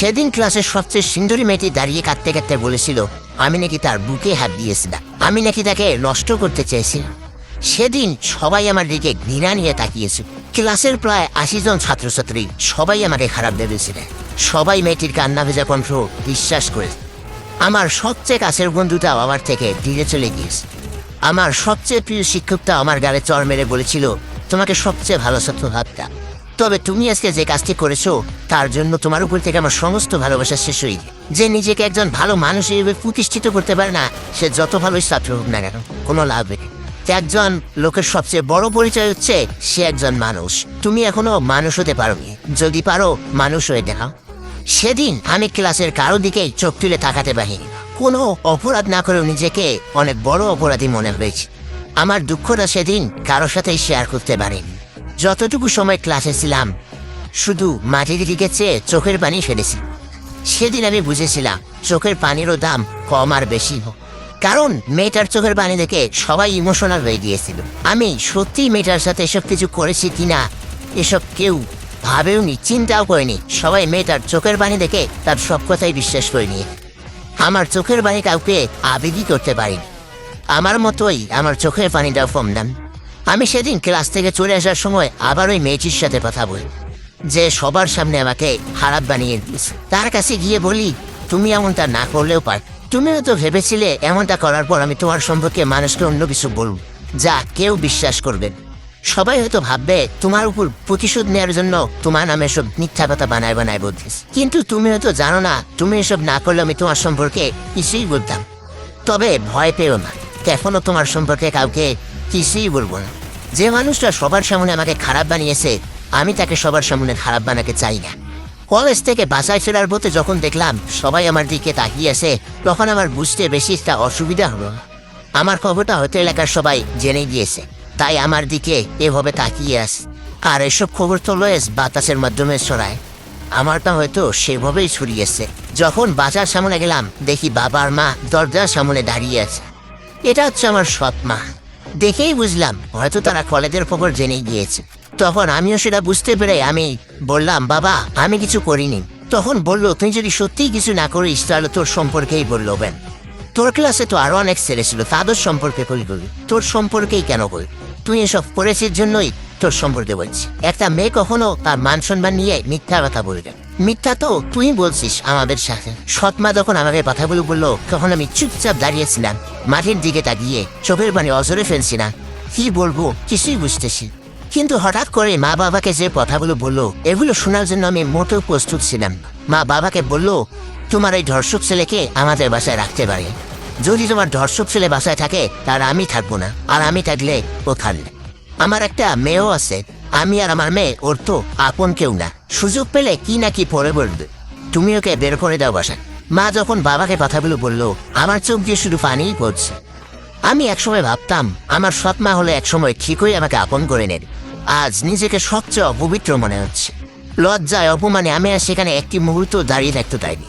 সেদিন ক্লাসের সবচেয়ে সুন্দরী মেয়েটি দাঁড়িয়ে কাঁদতে কাঁদতে বলেছিল, আমি নাকি তার বুকে হাত দিয়েছিলাম। আমি নাকি তাকে নষ্ট করতে চেয়েছিলাম। সেদিন সবাই আমার দিকে ঘৃণা নিয়ে তাকিয়েছিল। ক্লাসের প্রায় আশি জন ছাত্রছাত্রী সবাই আমাকে খারাপ ভেবেছিলেন। সবাই মেয়েটির কান্না ভেজা কণ্ঠ বিশ্বাস করে। আমার সবচেয়ে কাছের বন্ধুটাও আমার থেকে দূরে চলে গিয়েছে। আমার সবচেয়ে প্রিয় শিক্ষকটা আমার গালে চর মেরে বলেছিল, তোমাকে সবচেয়ে ভালো ছাত্র ভাবতাম তবে তুমি আজকে যে কাজটি করেছ, তার জন্য তোমার উপর থেকে আমার সমস্ত ভালোবাসা শেষ হয়ে যে নিজেকে একজন ভালো মানুষ হিসেবে প্রতিষ্ঠিত করতে পারে না, সে যত ভালোই ছাত্র হোক না কেন, কোনো লাভ নেই। একজন লোকের সবচেয়ে বড় পরিচয় হচ্ছে সে একজন মানুষ। তুমি এখনও মানুষ হতে পারোনি। যদি পারো, মানুষ হয়ে দেখাও সেদিন আমি ক্লাসের কারও দিকে চোখ তুলে তাকাতে পারিনি। কোনো অপরাধ না করেও নিজেকে অনেক বড় অপরাধী মনে হয়েছে। আমার দুঃখটা সেদিন কারোর সাথেই শেয়ার করতে পারিনি। যতটুকু সময় ক্লাসে ছিলাম, শুধু মাটির দিকে চেয়ে চোখের পানি ফেলেছি। সেদিন আমি বুঝেছিলাম, চোখের পানিরও দাম কম আর বেশি। কারণ মেয়েটার চোখের পানি দেখে সবাই ইমোশনাল হয়ে গিয়েছিল। আমি সত্যি মেয়েটার সাথে এসব কিছু করেছি কিনা, এসব কেউ ভাবেও নি, চিন্তাও করেনি। সবাই মেয়েটার চোখের পানি দেখে তার সব কথাই বিশ্বাস করে নিয়ে। আমার চোখের পানি কাউকে আবেগই করতে পারিনি। আমার মতোই আমার চোখের পানিটাও ফম দেন আমি সেদিন ক্লাস থেকে চলে আসার সময় আবার ওই মেয়েটির সাথে কথা বলি। যে সবার সামনে আমাকে খারাপ বানিয়ে দিয়েছে। তার কাছে গিয়ে বলি, তুমি এমনটা না করলেও পার। তুমিও তো ভেবেছিলে এমনটা করার পর আমি তোমার সম্পর্কে মানুষকে অন্য কিছু বলব। যা কেউ বিশ্বাস করবে সবাই হয়তো ভাববে, তোমার উপর প্রতিশোধ নেওয়ার জন্য তোমার নামে সব মিথ্যা কথা বানায় বানায় বলছিস কিন্তু তুমি হয়তো জানো না, তুমি এসব না করলে আমি তোমার সম্পর্কে কিছুই বলতাম তবে ভয় পেও না, এখনও তোমার সম্পর্কে কাউকে কিছুই বলব না। যে মানুষটা সবার সামনে আমাকে খারাপ বানিয়েছে, আমি তাকে সবার সামনে খারাপ বানাতে চাই না। কলেজ থেকে বাসায় ফেরার পথে যখন দেখলাম সবাই আমার দিকে তাকিয়ে আছে, তখন আমার বুঝতে বেশি একটা অসুবিধা হলো। আমার খবরটা হয়তো এলাকার সবাই জেনে গিয়েছে, তাই আমার দিকে এভাবে তাকিয়ে আস। আর এসব খবর তো লয়েস বাতাসের মাধ্যমে ছড়ায়। আমারটা হয়তো সেভাবেই ছড়িয়েছে যখন বাজার সামনে গেলাম, দেখি বাবার মা দরজার সামনে দাঁড়িয়ে আছে। এটা হচ্ছে আমার সৎ মা। দেখেই বুঝলাম, হয়তো তারা কলেজের খবর জেনে গিয়েছে। তখন আমিও সেটা বুঝতে পেরে আমি বললাম, বাবা, আমি কিছু করিনি। তখন বলল, তুই যদি সত্যিই কিছু না করিস, তাহলে তোর সম্পর্কেই বলল, বেন। তোর ক্লাসে তো আরও অনেক ছেলে ছিল, তাদের সম্পর্কে কই বলি তোর সম্পর্কেই কেন বল? তুই এসব করেছিস জন্যই তোর সম্পর্কে বলছি। একটা মেয়ে কখনো তার মান সম্মান নিয়ে মিথ্যা কথা বলবে মিথ্যা তো তুই বলছিস আমাদের সাথে। সৎমা যখন আমাকে কথাগুলো বলল তখন আমি চুপচাপ দাঁড়িয়েছিলাম মাঠের দিকে তাকিয়ে, চোখের পানি অজরে ফেলছি না। কি বলব, কিছুই বুঝতেছি কিন্তু হঠাৎ করে মা বাবাকে যে কথাগুলো বলল, এগুলো শোনার জন্য আমি মোটেও প্রস্তুত ছিলাম মা বাবাকে বলল, তোমার এই ধর্ষক ছেলেকে আমাদের বাসায় রাখতে পারে। যদি তোমার ধর্ষক ছেলে বাসায় থাকে, তার আমি থাকব না, আর আমি থাকলে ও থাকলে আমার একটা মেয়েও আছে, আমি আর আমার মেয়ে, ওর তো আপন কেউ না। সুযোগ পেলে কি না কি পরে বলবে। তুমি ওকে বের করে দাও বাসায়। মা যখন বাবাকে কথাগুলো বলল, আমার চোখ দিয়ে শুধু পানিই পড়ছে। আমি একসময় ভাবতাম, আমার সৎ মা হলে একসময় ঠিকই আমাকে আপন করে নেন আজ নিজেকে সবচেয়ে অপবিত্র মনে হচ্ছে। লজ্জায়, অপমানে আমি আর সেখানে একটি মুহূর্ত দাঁড়িয়ে থাকতে চাইনি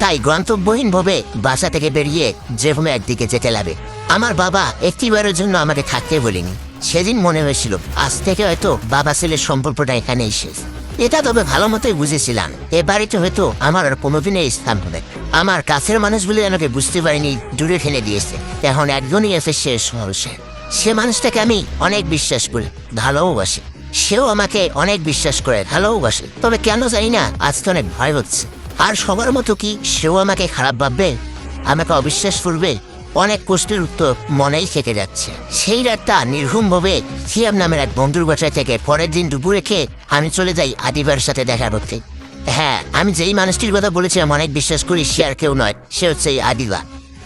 তাই গন্তব্যহীনভাবে বাসা থেকে বেরিয়ে যেভাবে একদিকে যেতে লাগে, আমার বাবা একটিবারের জন্য আমাকে থাকতে বলিনি। সেদিন মনে হয়েছিল, আজ থেকে হয়তো বাবা ছেলের সম্পর্কটা এখানেই শেষ। এটা তবে ভালো মতোই বুঝেছিলাম। এ বাড়িতে হয়তো আমার আর কোনোদিনই স্থান হবে। আমার কাছের মানুষগুলি আমাকে বুঝতে পারিনি, দূরে ঠেলে দিয়েছে। এখন একজনই আছে শেষ ভরসা সে মানুষটাকে আমি অনেক বিশ্বাস করি ভালোবাসি সেও আমাকে অনেক বিশ্বাস করে, ভালোও ভালোবাসে তবে কেন জানি না আজকে অনেক ভয় হচ্ছে। আর সবার মতো কি সেও আমাকে খারাপ ভাববে? আমাকে অবিশ্বাস করবে? অনেক প্রশ্নের উত্তর মনেই থেকে যাচ্ছে। সেই রাতটা নির্ঘুমভাবে সিয়াম নামের এক বন্ধুর বাসায় থেকে পরের দিন দুপুরে খেয়ে আমি চলে যাই আদিবার সাথে দেখা করতে। হ্যাঁ আমি যেই মানুষটির কথা বলেছিলাম অনেক বিশ্বাস করি সে আর কেউ নয়, সে হচ্ছে এই আদিবা।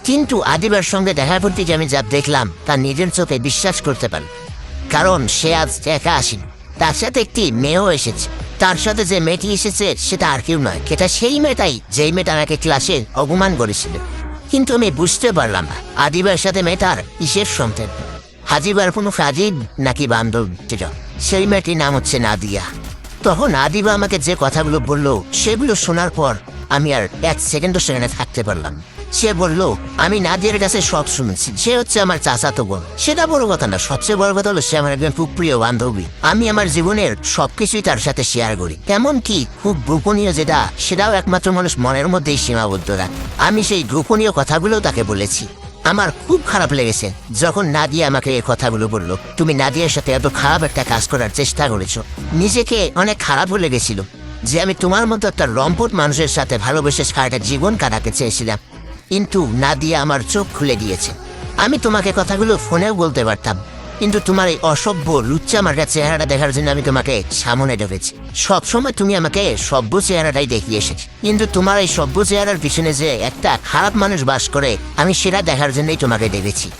কিন্তু আদিবার সঙ্গে দেখা করতে যে আমি যা দেখলাম, তা নিজের চোখে বিশ্বাস করতে পারি কারণ সে আজ একা আসেনি। তার সাথে একটি মেয়েও এসেছে। তার সাথে যে মেয়েটি এসেছে সেটা আর কেউ নয়। সেটা সেই মেয়েটাই, যেই মেয়েটা আমাকে ক্লাসে অপমান করেছিল। কিন্তু আমি বুঝতে পারলাম না। আদিবার সাথে মেয়ে তার ইসের সম্পর্ক? হাজিবার কোনো সাজিদ নাকি বান্ধব ছিল? সেই মেয়েটির নাম হচ্ছে নাদিয়া। তখন আদিবা আমাকে যে কথাগুলো বলল, সেগুলো শোনার পর আমি আর এক সেকেন্ডও সেখানে থাকতে পারলাম। সে বলল, আমি নাদিয়ার কাছে সব শুনেছি। সে হচ্ছে আমার চাচাতো বোন সেটা বড় কথা না, সবচেয়ে বড় কথা হলো সে আমার একজন খুব প্রিয় বান্ধবী। আমি আমার জীবনের সবকিছুই তার সাথে শেয়ার করি। তেমন কি খুব গোপনীয় যেটা, সেটাও একমাত্র মানুষ মনের মধ্যেই সীমাবদ্ধ রাখে। আমি সেই গোপনীয় কথাগুলো তাকে বলেছি। আমার খুব খারাপ লেগেছে যখন নাদিয়া আমাকে এই কথাগুলো বলল, তুমি নাদিয়ার সাথে এত খারাপ একটা কাজ করার চেষ্টা করেছ। নিজেকে অনেক খারাপ লেগেছিল যে আমি তোমার মতো একটা রম্পট মানুষের সাথে ভালোবেসে সারাটা জীবন কাটাতে চেয়েছিলাম। কিন্তু নাদিয়া আমার চোখ খুলে দিয়েছে। আমি তোমাকে কথাগুলো ফোনেও বলতে পারতাম। কিন্তু তোমার এই অসভ্য লুচ্চা মার্কা চেহারাটা দেখার জন্য আমি তোমাকে সামনে ডেকেছি। সবসময় তুমি আমাকে সভ্য চেহারাটাই দেখিয়ে এসেছি। কিন্তু তোমার এই সভ্য চেহারার পিছনে যে একটা খারাপ মানুষ বাস করে, আমি সেটা দেখার জন্যই তোমাকে ডেকেছি।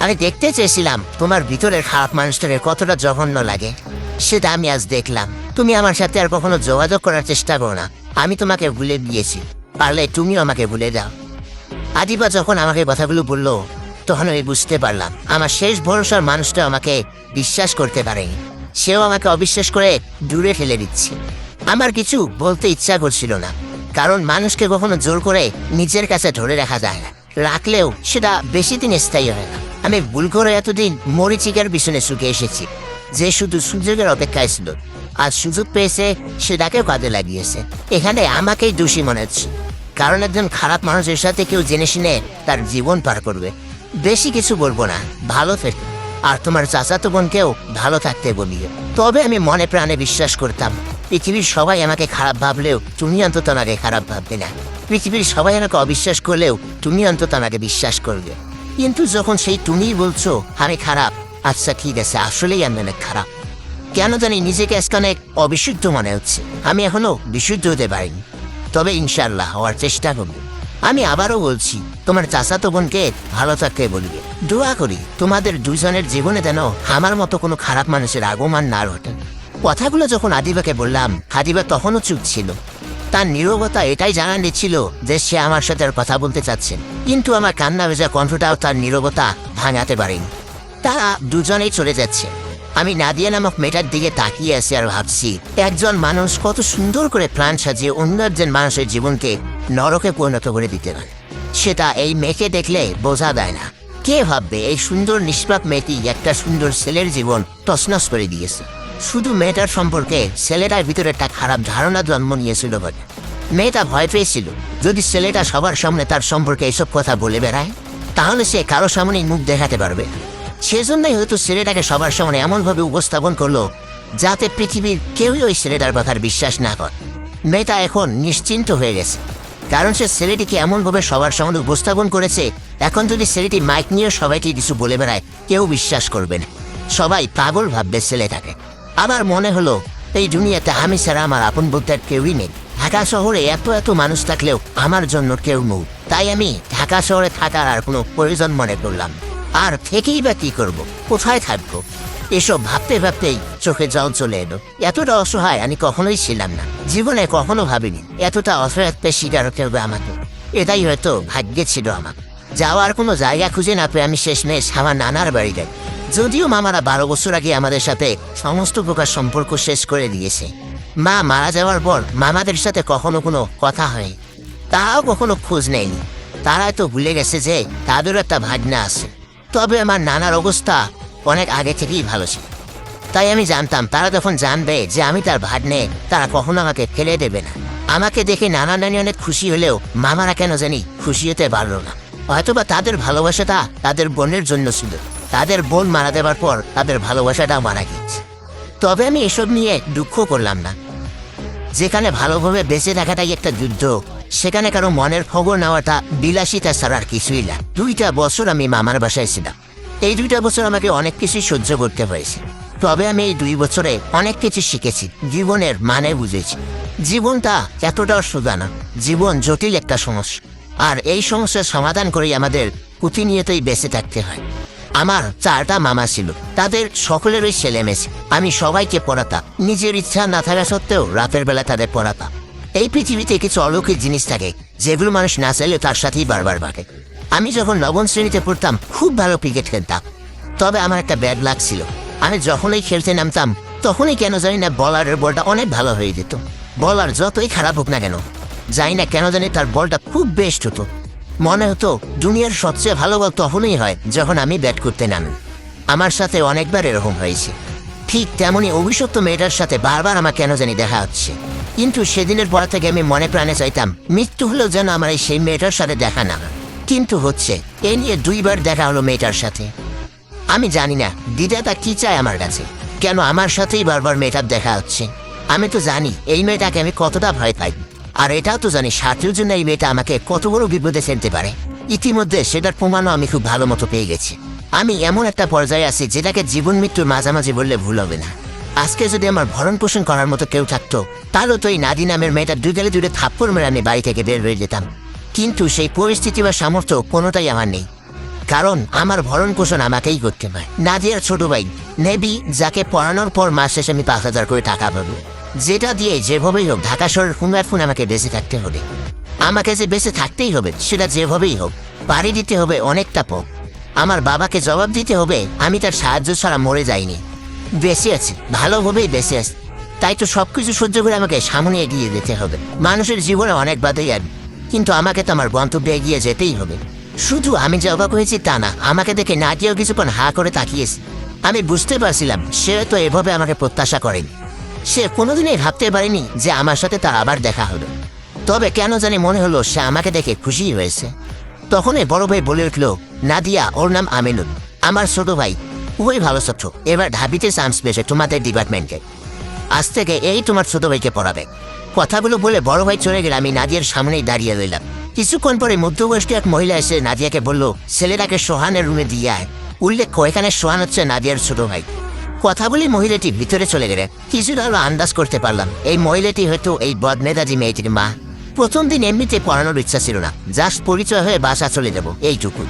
আমি দেখতে চেয়েছিলাম তোমার ভিতরের খারাপ মানুষটাকে কতটা জঘন্য লাগে। সেটা আমি আজ দেখলাম। তুমি আমার সাথে আর কখনো যোগাযোগ করার চেষ্টা করো না। আমি তোমাকে ভুলে দিয়েছি পারলে তুমিও আমাকে ভুলে দাও আদিবা যখন আমাকে কথাগুলো বলল, তখন আমি বুঝতে পারলাম, আমার শেষ ভরসার মানুষটা আমাকে বিশ্বাস করতে পারেনি। সেও আমাকে অবিশ্বাস করে দূরে ফেলে দিচ্ছে। আমার কিছু বলতে ইচ্ছা করছিল না, কারণ মানুষকে কখনো জোর করে নিজের কাছে ধরে রাখা যায় না। রাখলেও সেটা বেশি দিন স্থায়ী হয় না। আমি ভুল করে এতদিন মরিচিকার পিছনে শুকে এসেছি, যে শুধু সুযোগের অপেক্ষায় ছিল। আর সুযোগ পেয়েছে সেটাকেও কাজে লাগিয়েছে। এখানে আমাকেই দোষী মনে হচ্ছে। কারণ একজন খারাপ মানুষের সাথে কেউ জেনে শুনে তার জীবন পার করবে। বেশি কিছু বলব না। ভালো থেকো। আর তোমার চাচাতো বোনকেও ভালো থাকতে বলিও। তবে আমি মনে প্রাণে বিশ্বাস করতাম, পৃথিবীর সবাই আমাকে খারাপ ভাবলেও তুমি অন্তত আমাকে খারাপ ভাববে না। পৃথিবীর সবাই আমাকে অবিশ্বাস করলেও তুমি অন্তত আমাকে বিশ্বাস করবে। কিন্তু যখন সেই তুমিই বলছো, আমি খারাপ আচ্ছা ঠিক আছে, আসলেই আমি অনেক খারাপ। কেন জানি নিজেকে আজকে অনেক অবিশুদ্ধ মনে হচ্ছে। আমি এখনও বিশুদ্ধ হতে পারিনি। তবে ইনশাল্লাহ হওয়ার চেষ্টা করব। আমি আবারও বলছি, তোমার চাচাতো বোনকে ভালো থাকতে বলবে। দোয়া করি, তোমাদের দুজনের জীবনে যেন আমার মতো কোনো খারাপ মানুষের আগমন না ঘটে। কথাগুলো যখন আদিবাকে বললাম, আদিবা তখনও চুপ ছিল। তার নীরবতা এটাই জানা দিচ্ছিল যে সে আমার সাথে আর কথা বলতে চাচ্ছেন কিন্তু আমার কান্না ভেজা কণ্ঠটাও তার নীরবতা ভাঙাতে পারেনি। তারা দুজনেই চলে যাচ্ছে। আমি নাদিয়া নামক মেয়েটার দিকে তাকিয়ে আছি আর ভাবছি, একজন মানুষ কত সুন্দর করে প্রাণ সাজিয়ে অন্য একজন মানুষের জীবনকে নরকে পরিণত করে দিতে পারে। সেটা এই মেয়েকে দেখলে বোঝা দেয় না। কে ভাববে এই সুন্দর নিষ্পাপ মেয়েটি একটা সুন্দর ছেলের জীবন তছনছ করে দিয়েছে। শুধু মেয়েটার সম্পর্কে ছেলেটার ভিতরে একটা খারাপ ধারণা জন্ম নিয়েছিল বলে মেয়েটা ভয় পেয়েছিল, যদি ছেলেটা সবার সামনে তার সম্পর্কে এসব কথা বলে বেড়ায়, তাহলে সে কারও সামনেই মুখ দেখাতে পারবে। সেজন্যই হয়তো ছেলেটাকে সবার সামনে এমনভাবে উপস্থাপন করল যাতে পৃথিবীর কেউই ওই ছেলেটার কথার বিশ্বাস না করে। মেয়েটা এখন নিশ্চিন্ত হয়ে গেছে। কারণ সে ছেলেটিকে এমনভাবে সবার সামনে উপস্থাপন করেছে, এখন যদি ছেলেটি মাইক নিয়ে সবাইকে কিছু বলে বেড়ায়, কেউ বিশ্বাস করবে না। সবাই পাগল ভাববে ছেলেটাকে। আমার মনে হলো, এই দুনিয়াতে আমি ছাড়া আমার আপন বলতে কেউই নেই। ঢাকা শহরে এত এত মানুষ থাকলেও আমার জন্য কেউ নৌ তাই আমি ঢাকা শহরে থাকার আর কোনো প্রয়োজন মনে করলাম না। আর থেকেই বা কি করব? কোথায় থাকব? এসব ভাবতে ভাবতেই চোখে জল চলে এলো। এতটা অসহায় আমি কখনোই ছিলাম না। জীবনে কখনো ভাবিনি, এতটা অসহায়ত্বের শিকার হতে হবে আমাকে। এটাই হয়তো ভাগ্যে ছিল আমার। যাওয়ার কোনো জায়গা খুঁজে না পেয়ে আমি শেষমেশ আমার নানার বাড়ি যাই। যদিও মামারা বারো বছর আগে আমাদের সাথে সমস্ত প্রকার সম্পর্ক শেষ করে দিয়েছে। মা মারা যাওয়ার পর মামাদের সাথে কখনো কোনো কথা হয় তাও কখনো খোঁজ নেয়নি। তারা তো ভুলে গেছে যে তাদেরও একটা ভাগনা আছে। তবে আমার নানার অবস্থা অনেক আগে থেকেই ভালো ছিল। তাই আমি জানতাম, তারা যখন জানবে যে আমি তার ভাগ্নে, তারা কখনো আমাকে ফেলে দেবে না। আমাকে দেখে নানা নানি অনেক খুশি হলেও মামারা কেন জানি খুশি হতে পারল না। হয়তোবা তাদের ভালোবাসাটা তাদের বোনের জন্য ছিল। তাদের বোন মারা দেওয়ার পর তাদের ভালোবাসাটা মারা গিয়েছে। তবে আমি এসব নিয়ে দুঃখ করলাম না। যেখানে ভালোভাবে বেঁচে থাকাটাই একটা যুদ্ধ সেখানে কারও মনের খবর নেওয়াটা বিলাসিতা ছাড়া আর কিছুই না। দুইটা বছর আমি মামার বাসায় ছিলাম। এই দুইটা বছর আমাকে অনেক কিছুই সহ্য করতে হয়েছে। তবে আমি এই দুই বছরে অনেক কিছু শিখেছি, জীবনের মানে বুঝেছি। জীবনটা এতটাও সোজা না জীবন জটিল একটা সমস্যা। আর এই সমস্যার সমাধান করেই আমাদের প্রতিনিয়তই বেঁচে থাকতে হয়। আমার চারটা মামা ছিল, তাদের সকলেরই ছেলে। মেয়ে আমি সবাইকে পড়াতাম, নিজের ইচ্ছা না থাকা সত্ত্বেও রাতের বেলা তাদের পড়াতাম। এই পৃথিবীতে কিছু অলৌকিক জিনিস থাকে, যেগুলো মানুষ না চাইলে তার সাথেই বারবার বাড়ে আমি যখন নবম শ্রেণীতে পড়তাম, খুব ভালো ক্রিকেট খেলতাম। তবে আমার একটা ব্যাড লাগ ছিল। আমি যখনই খেলতে নামতাম, তখনই কেন জানি না বলারের বলটা অনেক ভালো হয়ে যেত। বলার যতই খারাপ হোক না কেন, জানি না কেন জানি তার বলটা খুব বেস্ট হতো। মনে হতো, দুনিয়ার সবচেয়ে ভালো বল তখনই হয় যখন আমি ব্যাট করতে নামি। আমার সাথে অনেকবার এরকম হয়েছে। ঠিক তেমনি অভিশপ্ত মেয়েটার সাথে বারবার আমার কেন জানি দেখা হচ্ছে। কিন্তু সেদিনের পর থেকে আমি মনে প্রাণে চাইতাম, মৃত্যু হলেও যেন আমার এই সেই মেয়েটার সাথে দেখা না। কিন্তু হচ্ছে, এ নিয়ে দুইবার দেখা হলো মেয়েটার সাথে। আমি জানি না, দিদাটা কি চায় আমার কাছে? কেন আমার সাথেই বারবার মেয়েটার দেখা হচ্ছে? আমি তো জানি, এই মেয়েটাকে আমি কতটা ভয় পাই। আর এটাও তো জানি স্বার্থের জন্য এই মেয়েটা আমাকে কত বড় বিপদে ফেলতে পারে। ইতিমধ্যে সেটার প্রমাণও আমি খুব ভালো মতো পেয়ে গেছি। আমি এমন একটা পর্যায়ে আছি, যেটাকে জীবন মৃত্যুর মাঝামাঝি বললে ভুল হবে না। আজকে যদি আমার ভরণ পোষণ করার মতো কেউ থাকতো, তাহলে তো এই নাদি নামের মেয়েটা দুই গেলে দূরে থাপ্পড় মেরে আমি বাড়ি থেকে বের হয়ে যেতাম। কিন্তু সেই পরিস্থিতি বা সামর্থ্য কোনোটাই আমার নেই। কারণ আমার ভরণ পোষণ আমাকেই করতে হয়। নাদিয়ার ছোট ভাই নেবি যাকে পড়ানোর পর মাস শেষে আমি পাঁচ হাজার করে টাকা পাবো। যেটা দিয়ে যেভাবেই হোক ঢাকা শহরের ফোন আর ফোন আমাকে বেঁচে থাকতে হবে। আমাকে যে বেঁচে থাকতেই হবে, সেটা যেভাবেই হোক বাড়ি দিতে হবে অনেকটা পথ। আমার বাবাকে জবাব দিতে হবে, আমি তার সাহায্য ছাড়া মরে যাইনি। বেঁচে আছি, ভালোভাবেই বেঁচে আছি। তাই তো সবকিছু সহ্য করে আমাকে সামনে এগিয়ে যেতে হবে। মানুষের জীবনে অনেক বাধাই আর কিন্তু আমাকে তো আমার গন্তব্যে এগিয়ে যেতেই হবে। শুধু আমি যে অবাক হয়েছি তা না, আমাকে দেখে নাটিয়াও কিছুক্ষণ হা করে তাকিয়েছে। আমি বুঝতে পারছিলাম, সে তো এভাবে আমাকে প্রত্যাশা করেনি। সে কোনোদিনই ভাবতে পারেনি যে আমার সাথে তার আবার দেখা হবে। তবে কেন জানি মনে হলো সে আমাকে দেখে খুশি হয়েছে। তখনই বড় ভাই বলে উঠল, নাদিয়া, ওর নাম আমিনুল। আমার ছোট ভাই খুবই ভালো ছাত্র। এবার ঢাবিতে চান্স পেয়েছে তোমাদের ডিপার্টমেন্টে আজ থেকে এই তোমার ছোট ভাইকে পড়াবে। কথাগুলো বলে বড় ভাই চলে গেলে, আমি নাদিয়ার সামনেই দাঁড়িয়ে রইলাম। কিছুক্ষণ পরে মধ্যবয়স্ক এক মহিলা এসে নাদিয়াকে বলল, ছেলেটাকে সোহানের রুমে দিয়ে আয়। উল্লেখ এখানে সোহান হচ্ছে নাদিয়ার ছোট ভাই। কথা বলি মহিলাটি ভিতরে চলে গেলে, কিছুটা হলো আন্দাজ করতে পারলাম, এই মহিলাটি হয়তো এই বদমেদাজি মেয়েটির মা। প্রথম দিন এমনিতে পড়ানোর ইচ্ছা ছিল না, জাস্ট পরিচয় হয়ে বাসা চলে যাব এইটুকু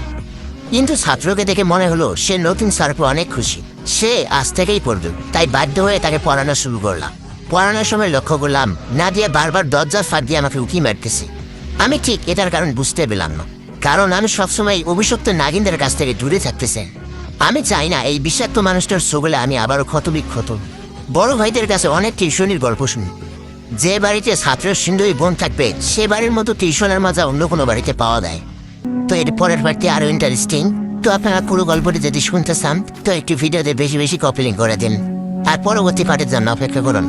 কিন্তু ছাত্রকে দেখে মনে হলো সে নতুন স্যারকে অনেক খুশি। সে আজ থেকেই পড়বে, তাই বাধ্য হয়ে তাকে পড়ানো শুরু করলাম। পড়ানোর সময় লক্ষ্য করলাম, নাদিয়া বারবার দরজার ফাঁক দিয়ে আমাকে উঁকি মারতেছে। আমি ঠিক এটার কারণ বুঝতে পেলাম না, কারণ আমি সবসময় অভিশপ্ত নাগিনদের কাছ থেকে দূরে থাকতেছে। আমি চাই না এই বিষাক্ত মানুষটার সবলে আমি আবারও ক্ষতবিক্ষত। বড় ভাইদের কাছে অনেক টিউশনির গল্প শুনি। যে বাড়িতে ছাত্রের সিন্ধুই বোন থাকবে, সে বাড়ির মতো টিউশনের মজা অন্য কোনো বাড়িতে পাওয়া যায়। তো এর পরের পার্টি আরও ইন্টারেস্টিং তো আপনারা পুরো গল্পটি যদি শুনতে চান, তো একটি ভিডিওতে বেশি বেশি কপিলিং করে দিন। আর পরবর্তী পার্টির জন্য অপেক্ষা করুন।